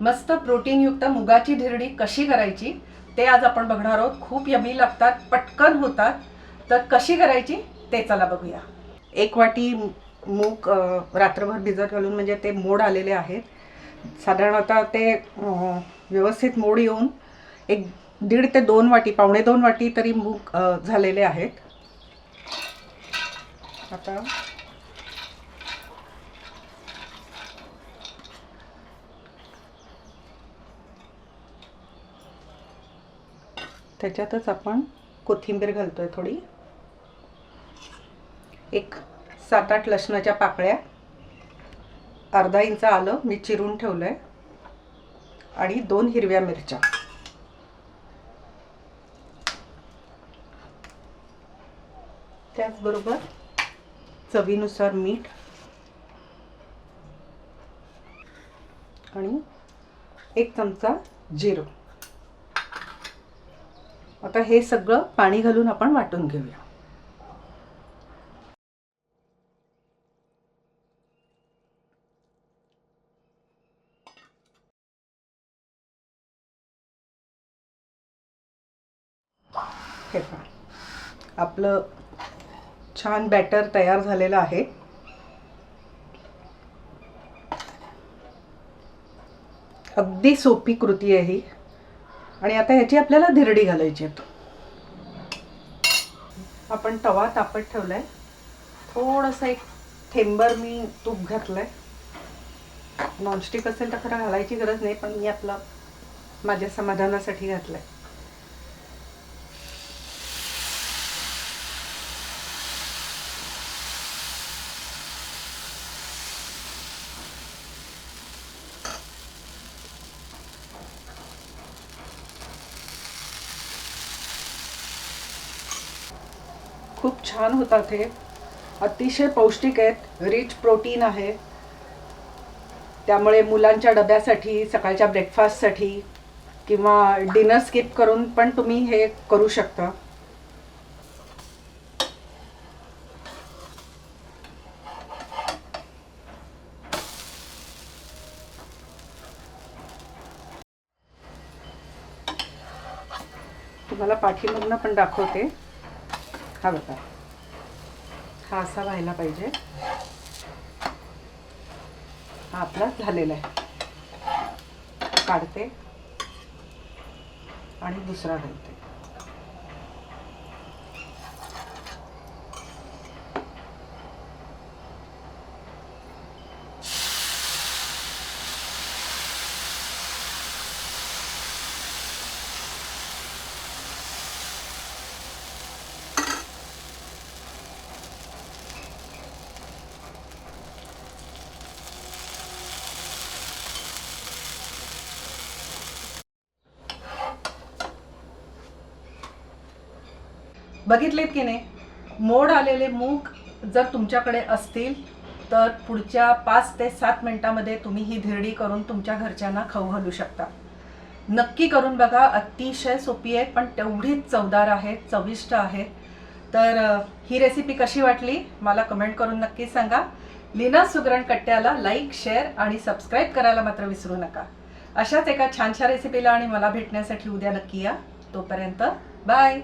मस्त प्रोटीनयुक्त मुगाची धिरडी कशी करायची ते आज आपण बघणार आहोत. खूप यमी लागतात पटकन होतात. तर कशी करायची ते चला बघूया. एक वाटी मूग रात्रभर भिजत घालून म्हणजे ते मोड आलेले आहेत. साधारणतः ते व्यवस्थित मोड येऊन एक दीड ते दोन वाटी पावणे दोन वाटी तरी मूग झालेले आहेत. आता त्याच्यातच आपण कोथिंबीर घालतो आहे थोडी. एक सात आठ लसणाच्या पाकळ्या. अर्धा इंच आलं मी चिरून ठेवलं आहे आणि दोन हिरव्या मिरच्या. त्याचबरोबर चवीनुसार मीठ. आणि एक चमचा जिरं. आता हे सगळं पाणी घालून आपण वाटून घेऊया. हे पहा. आपलं छान बॅटर तयार झालेलं आहे. अगदी सोपी कृती आहे ही. आणि आता ह्याची आपल्याला धिरडी घालायची आहे आपण तवा तापत ठेवलाय. थोडंसं एक थेंबर मी तूप घातलंय. नॉनस्टिक असेल तर खरं घालायची गरज नाही पण मी आपलं माझ्या समाधानासाठी घातलंय. खूप छान होतात हे. अतिशय पौष्टिक आहेत. रिच प्रोटीन आहे. त्यामुळे मुलांच्या डब्यासाठी सकाळच्या ब्रेकफास्टसाठी किंवा डिनर स्किप करून पण तुम्ही हे करू शकता. तुम्हाला पाठीमधनं पण दाखवते. हा बघा. हा असा व्हायला पाहिजे. हा आपला झालेला आहे. काढते. आणि दुसरा घालते. बघितलेत की नाही? मोड आलेले मूग जर तुमच्याकडे असतील तर पुढच्या पाच ते सात मिनिटामध्ये तुम्ही ही धिरडी करून तुमच्या घरच्यांना खाऊ घालू शकता. नक्की करून बघा अतिशय सोपी आहे पण तेवढीच चवदार आहे चविष्ट आहे. तर ही रेसिपी कशी वाटली? मला कमेंट करून नक्की सांगा. लीना सुगरण कट्ट्याला लाईक शेअर आणि सबस्क्राईब करायला मात्र विसरू नका. अशाच एका छानशा रेसिपीला आणि मला भेटण्यासाठी उद्या नक्की या. तोपर्यंत बाय